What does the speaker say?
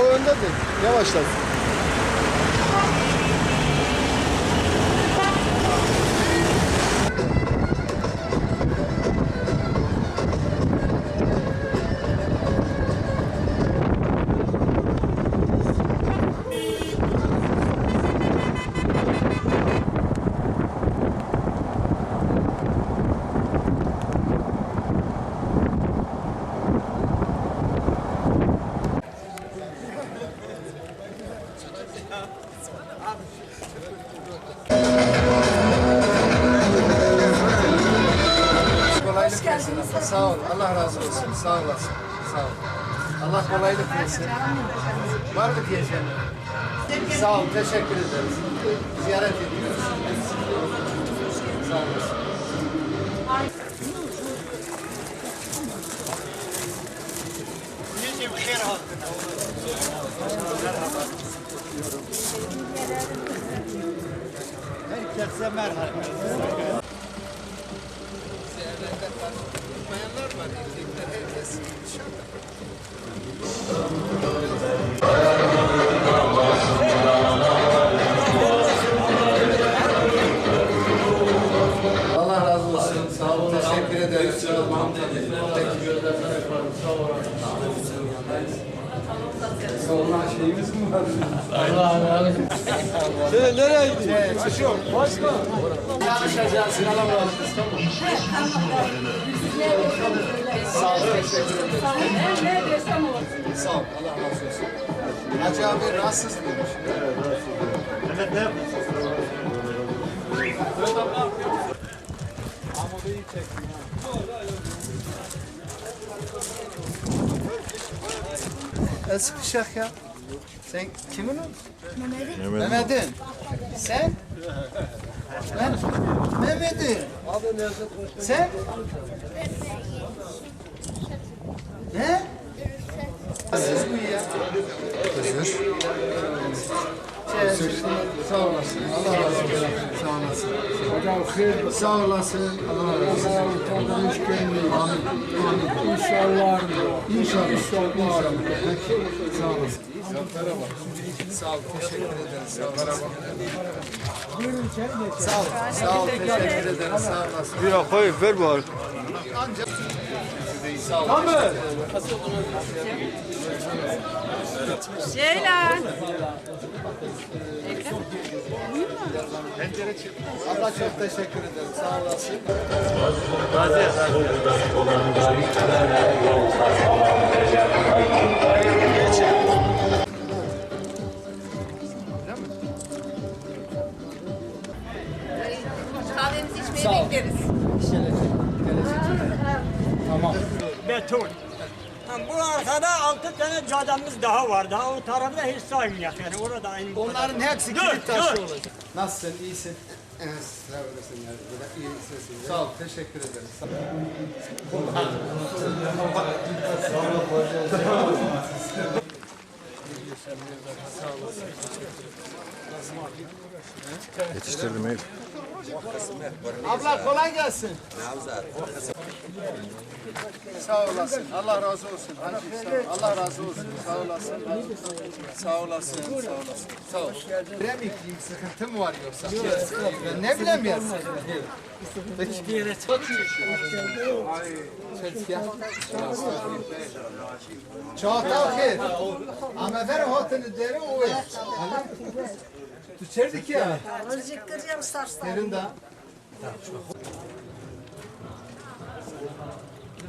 o öndedir. Yavaşlat. Kolaylık versin. Sağ ol. Allah razı olsun. Sağ olasın. Sağ ol. Allah kolaylık versin. Var mı diyeceğim? Sağ ol. Teşekkür ederiz. Ziyaret ediyoruz. Sağ olasın. Herkese merhaba. Bayanlar var, erkekler, herkes. Allah razı olsun. Sağ olun. Teşekkür ederiz. Sağ olun. Sağ olun. Sonra şeyimiz mi var? Sen nereye gidiyorsun? Şey, çıkıyor. Başka. Yarışacağız. Sınava varacağız. Tamam. Sağ olun. Teşekkür ederim. Ne desem olur. Sağ ol. Allah razı olsun. Hacı abi rahatsız mıymış? Evet ne yapıyorsun? E sıkışak ya. Sen kimin o? Mehmet'in. Mehmet'in. Sen? Ben Mehmet'in. Sen? Ne? Siz bu ya. Özür. Özür. Sağ olasın. Allah razı olsun. Sağ olasın. Hocam hayır. Sağ olasın. Allah razı olsun. Amin. Amin. İnşallah. İnşallah. İnşallah. Sağ olasın. Sağ ol. Teşekkür ederiz. Sağ olasın. Sağ ol. Sağ ol. Teşekkür ederiz. Sağ olasın. Bir koy ver bu. Ancak Sağ ol. Ceylan. Abla çok teşekkür ederim. Sağ olasın. Kahvemizi içmeye bekleriz. beton. Ha, Bu arkada altı tane cademiz daha var. Daha o tarafta hiç saymayak yani orada aynı. Onların hepsi kilit taşı olacak. Nasılsın? İyisin? Evet, sağ olasın. iyi. Sağ ol. Teşekkür ederim. Sağ ol. Yetiştirdim ev. Abla kolay gelsin. Sağ olasın. Allah razı olsun. Hacı. Allah razı olsun. Sağ olasın. Sağ olasın. Sağ olasın. Sağ ol. Bilemeyeyim sıkıntı mı var yoksa? Ben ne bileyim ya. Peki. Bir yere Çağatay xeyr. Ama ver hatını deri o et. Tu çerdik ya. Kıracağım